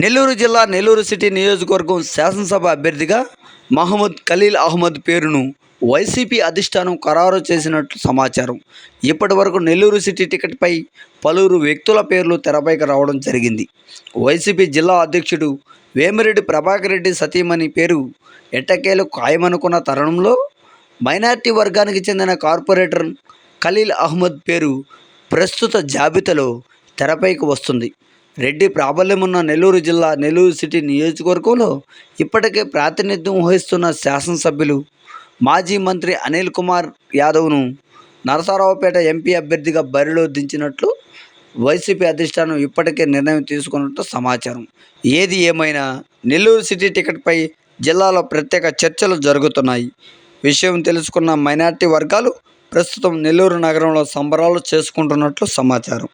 నెల్లూరు జిల్లా నెల్లూరు సిటీ నియోజకవర్గం శాసనసభ అభ్యర్థిగా మహమ్మద్ ఖలీల్ అహ్మద్ పేరును వైసీపీ అధిష్టానం ఖరారు చేసినట్లు సమాచారం. ఇప్పటి వరకు నెల్లూరు సిటీ టికెట్పై పలువురు వ్యక్తుల పేర్లు తెరపైకి రావడం జరిగింది. వైసీపీ జిల్లా అధ్యక్షుడు వేమిరెడ్డి ప్రభాకర్ రెడ్డి సతీమణి పేరు ఎట్టకేలు ఖాయమనుకున్న తరుణంలో మైనార్టీ వర్గానికి చెందిన కార్పొరేటర్ ఖలీల్ అహ్మద్ పేరు ప్రస్తుత జాబితాలో తెరపైకి వస్తుంది. రెడ్డి ప్రాబల్యమున్న నెల్లూరు జిల్లా నెల్లూరు సిటీ నియోజకవర్గంలో ఇప్పటికే ప్రాతినిధ్యం వహిస్తున్న శాసనసభ్యులు మాజీ మంత్రి అనిల్ కుమార్ యాదవ్ను నరసరావుపేట ఎంపీ అభ్యర్థిగా బరిలో దించినట్లు వైసీపీ అధిష్టానం ఇప్పటికే నిర్ణయం తీసుకున్నట్టు సమాచారం. ఏది ఏమైనా నెల్లూరు సిటీ టికెట్పై జిల్లాలో ప్రత్యేక చర్చలు జరుగుతున్నాయి. విషయం తెలుసుకున్న మైనార్టీ వర్గాలు ప్రస్తుతం నెల్లూరు నగరంలో సంబరాలు చేసుకుంటున్నట్లు సమాచారం.